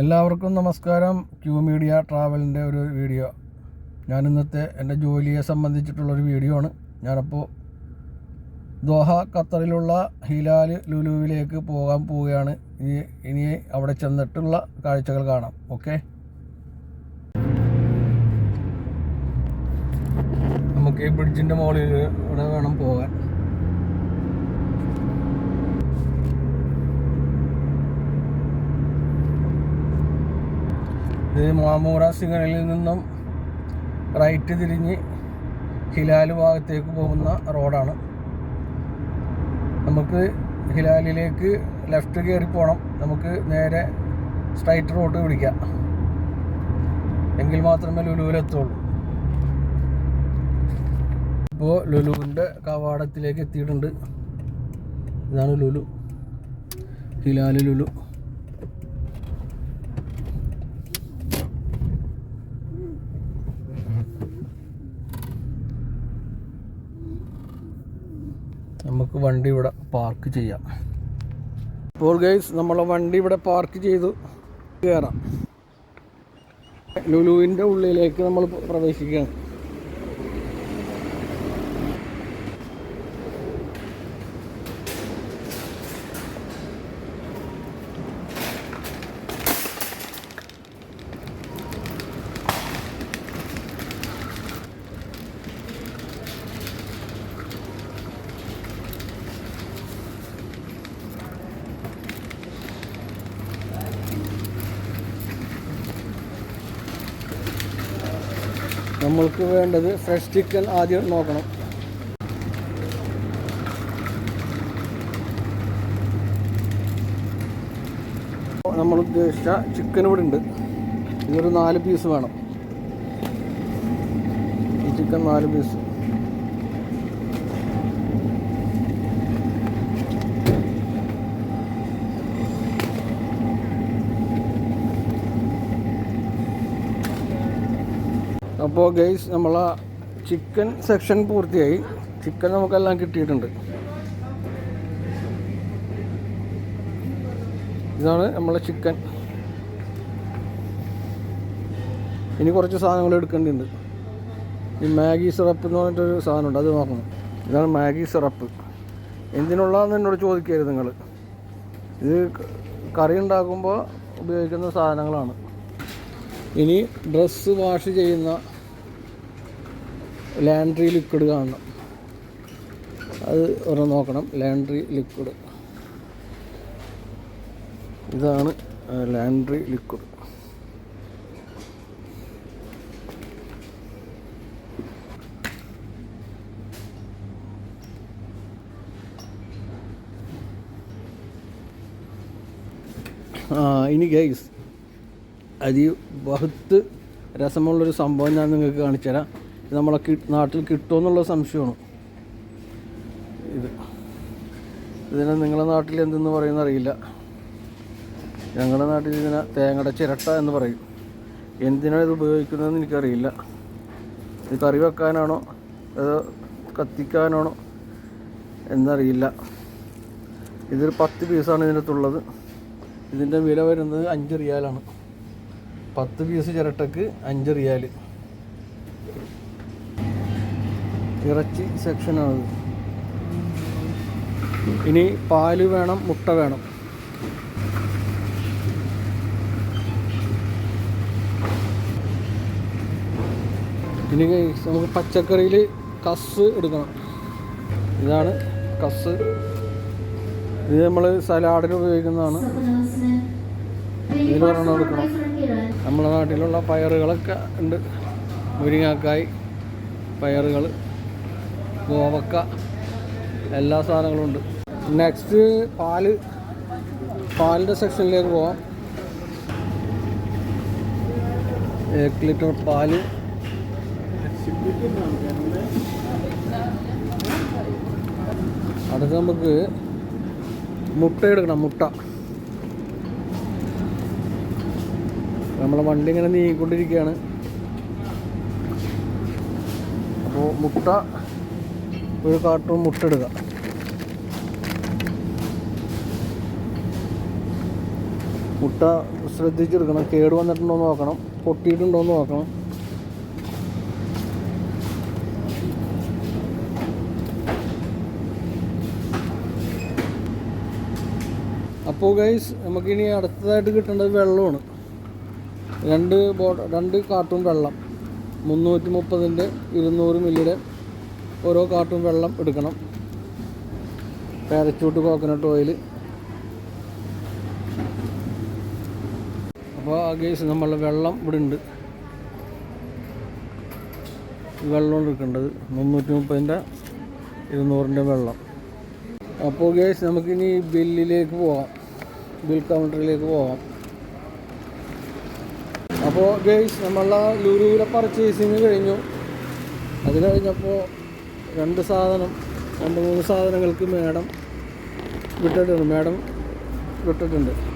എല്ലാവർക്കും നമസ്കാരം. Q media ട്രാവലിന്റെ ഒരു വീഡിയോ. ഞാൻ ഇന്നത്തെ എന്റെ ജോലിയെ സംബന്ധിച്ചിട്ടുള്ളൊരു വീഡിയോ ആണ്. ഞാനപ്പോൾ ദോഹ ഖത്തറിലുള്ള ഹിലാൽ ലുലുവിലേക്ക് പോകാൻ പോവുകയാണ്. ഇനി ഇനി അവിടെ ചെന്നിട്ടുള്ള കാഴ്ചകൾ കാണാം. ഓക്കെ നമുക്ക് ഈ ബ്രിഡ്ജിന്റെ മുകളിൽ ഇവിടെ വേണം പോകാൻ. ഇത് മാമൂറ സിഗ്നലിൽ നിന്നും റൈറ്റ് തിരിഞ്ഞ് ഹിലാൽ ഭാഗത്തേക്ക് പോകുന്ന റോഡാണ്. നമുക്ക് ഹിലാലിലേക്ക് ലെഫ്റ്റ് കയറി പോകണം നമുക്ക് നേരെ സ്ട്രൈറ്റ് റോഡ് പിടിക്കാം. എങ്കിൽ മാത്രമേ ലുലുവിലെത്തുള്ളൂ ഇപ്പോൾ ലുലുവിന്റെ കവാടത്തിലേക്ക് എത്തിയിട്ടുണ്ട്. ഇതാണ് ലുലു. ഹിലാൽ ലുലു. നമുക്ക് വണ്ടി ഇവിടെ പാർക്ക് ചെയ്യാം. ഇപ്പോൾ ഗൈസ് നമ്മളെ വണ്ടി ഇവിടെ പാർക്ക് ചെയ്തു. കയറാം ലുലുവിന്റെ ഉള്ളിലേക്ക് നമ്മൾ പ്രവേശിക്കുകയാണ്. നമ്മൾക്ക് വേണ്ടത് ഫ്രഷ് ചിക്കൻ ആദ്യം നോക്കണം. നമ്മൾ ഉദ്ദേശിച്ച ചിക്കൻ ഇവിടെ ഉണ്ട്. ഇതൊരു നാല് പീസ് വേണം. ഈ ചിക്കൻ നാല് പീസ് അപ്പോൾ ഗൈസ് നമ്മളെ ചിക്കൻ സെക്ഷൻ പൂർത്തിയായി. ചിക്കൻ നമുക്കെല്ലാം കിട്ടിയിട്ടുണ്ട്. ഇതാണ് നമ്മളെ ചിക്കൻ ഇനി കുറച്ച് സാധനങ്ങൾ എടുക്കേണ്ടതുണ്ട്. ഈ മാഗി സിറപ്പ് എന്ന് പറഞ്ഞിട്ടൊരു സാധനമുണ്ട് അത് നോക്കണം ഇതാണ് മാഗി സിറപ്പ്. എന്തിനുള്ളതെന്ന് എന്നോട് ചോദിക്കരുത് നിങ്ങൾ ഇത് കറി ഉണ്ടാക്കുമ്പോൾ ഉപയോഗിക്കുന്ന സാധനങ്ങളാണ്. ഇനി ഡ്രസ്സ് വാഷ് ചെയ്യുന്ന ലാൻഡ്രി ലിക്വിഡ് കാണണം. അത് ഒന്ന് നോക്കണം. ലാൻഡ്രി ലിക്വിഡ് ഇതാണ് ലാൻഡ്രി ലിക്വിഡ് ഇനി ഗൈസ് അതി ബഹുത്ത് രസമുള്ളൊരു സംഭവം ഞാൻ നിങ്ങൾക്ക് കാണിച്ചു തരാം നമ്മളെ നാട്ടിൽ കിട്ടുമെന്നുള്ള സംശയമാണ്. ഇത് ഇതിനെ നിങ്ങളുടെ നാട്ടിൽ എന്തെന്ന് പറയുന്ന അറിയില്ല. ഞങ്ങളുടെ നാട്ടിൽ ഇതിനെ തേങ്ങയുടെ ചിരട്ട എന്ന് പറയും. എന്തിനാണ് ഇത് ഉപയോഗിക്കുന്നതെന്ന് എനിക്കറിയില്ല. ഇത് കറി വെക്കാനാണോ? അതോ കത്തിക്കാനാണോ? എന്നറിയില്ല. ഇതൊരു പത്ത് പീസാണ് ഇതിനകത്തുള്ളത് ഇതിന്റെ വില വരുന്നത് അഞ്ച് റിയാലാണ്. പത്ത് പീസ് ചിരട്ടക്ക് അഞ്ച് റിയാൽ ഇറച്ചി സെക്ഷനാണത് ഇനി പാൽ വേണം മുട്ട വേണം. ഇനി നമുക്ക് പച്ചക്കറിയിൽ കസ് എടുക്കണം. ഇതാണ് കസ് ഇത് നമ്മൾ സലാഡിന് ഉപയോഗിക്കുന്നതാണ്. ഇതിൽ ഒരെണ്ണം എടുക്കണം. നമ്മുടെ നാട്ടിലുള്ള പയറുകളൊക്കെ ഉണ്ട്. മുരിങ്ങാക്കായി പയറുകൾ കോവക്ക എല്ലാ സാധനങ്ങളും ഉണ്ട്. നെക്സ്റ്റ് പാൽ. പാലിന്റെ സെക്ഷനിലേക്ക് പോവാം. ഏക്ക് ലിറ്റർ പാൽ. അടുത്ത് നമുക്ക് മുട്ട എടുക്കണം മുട്ട. നമ്മളെ വണ്ടി ഇങ്ങനെ നീങ്ങിക്കൊണ്ടിരിക്കുകയാണ്. അപ്പോൾ മുട്ട ഒരു കാർട്ടൂൺ മുട്ട എടുക്കുക മുട്ട ശ്രദ്ധിച്ചെടുക്കണം. കേട് വന്നിട്ടുണ്ടോ എന്ന് നോക്കണം. പൊട്ടിയിട്ടുണ്ടോ എന്ന് നോക്കണം. അപ്പോൾ ഗൈസ് നമുക്കിനി അടുത്തതായിട്ട് കിട്ടേണ്ടത് വെള്ളമാണ്. രണ്ട് ബോ രണ്ട് കാർട്ടൂൺ വെള്ളം. മുന്നൂറ്റി മുപ്പതിന്റെ ഇരുന്നൂറ് മില്ലിയുടെ ഓരോ കാർട്ടൂൺ വെള്ളം എടുക്കണം. Parachute coconut oil. അപ്പോൾ ആ ഗേസ് വെള്ളം ഇവിടെ ഉണ്ട് വെള്ളം എടുക്കേണ്ടത്. മുന്നൂറ്റി മുപ്പതിന്റെ ഇരുന്നൂറിന്റെ വെള്ളം. അപ്പോൾ ഗേസ് നമുക്കിനി ബില്ലിലേക്ക് പോകാം ബിൽ കൗണ്ടറിലേക്ക് പോകാം അപ്പോൾ ഗേസ് നമ്മളെ ലുലുവിലെ പർച്ചേസിങ് കഴിഞ്ഞു. അത് കഴിഞ്ഞപ്പോൾ രണ്ട് സാധനം രണ്ട് മൂന്ന് സാധനങ്ങൾക്ക് മേഡം വിട്ടിട്ടുണ്ട്. മേഡം വിട്ടിട്ടുണ്ട്.